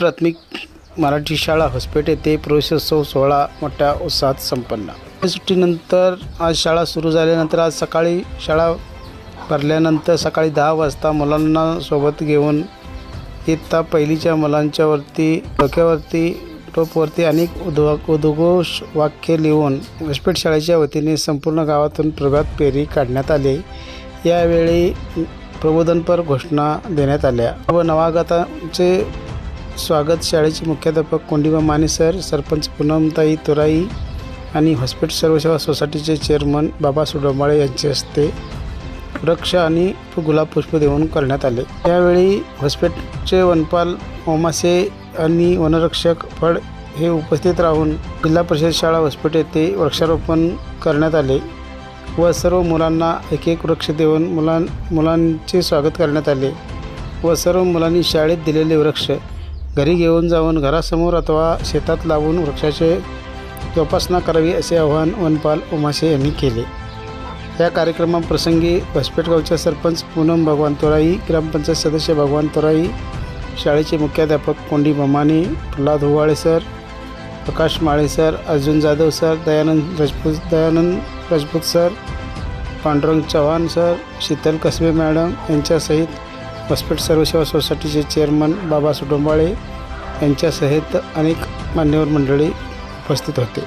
प्राथमिक मराठी शाळा हॉस्पेट येथे प्रवेशोत्सव सोहळा मोठ्या उत्साहात संपन्न. सुट्टीनंतर आज शाळा सुरू झाल्यानंतर आज सकाळी शाळा भरल्यानंतर सकाळी दहा वाजता मुलांना सोबत घेऊन इयत्ता पहिलीच्या मुलांच्यावरती डोक्यावरती टोपवरती अनेक उद्व उद्घोष वाक्य लिहून व्यासपीठ शाळेच्या वतीने संपूर्ण गावातून प्रभात फेरी काढण्यात आली. यावेळी प्रबोधनपर घोषणा देण्यात आल्या. व नवागतांचे स्वागत शाळेचे मुख्याध्यापक कोंडिबा माने सर सरपंच पूनमताई तुराई आणि हॉस्पिटल सर्वसेवा सोसायटीचे चेअरमन बाबा सुडोमाळे यांचे हस्ते वृक्ष आणि गुलाब पुष्प देऊन करण्यात आले. यावेळी हॉस्पिटलचे वनपाल ओमासे आणि वनरक्षक फड हे उपस्थित राहून जिल्हा परिषद शाळा हॉस्पिटल येथे वृक्षारोपण करण्यात आले व सर्व मुलांना एक एक वृक्ष देऊन मुलां मुलांचे स्वागत करण्यात आले व सर्व मुलांनी शाळेत दिलेले वृक्ष घरी घेऊन जाऊन घरासमोर अथवा शेतात लावून वृक्षाचे जोपासना करावी असे आवाहन वनपाल उमाशे यांनी केले. या कार्यक्रमाप्रसंगी हॉस्पिटलगावचे सरपंच पूनम भगवान तोराई ग्रामपंचायत सदस्य भगवान तोराई शाळेचे मुख्याध्यापक Kondi Bhamane Pralhad Huwale sir Prakash Male sir Arjun Jadhav sir Dayanand Rajput Dayanand Rajput sir Pandurang Chavan sir Sheetal Kasbe madam यांच्यासहित hospital सर्वसेवा सोसायटीचे चेअरमन बाबा सुडोंबाळे यांच्यासहित अनेक मान्यवर मंडळी उपस्थित होते.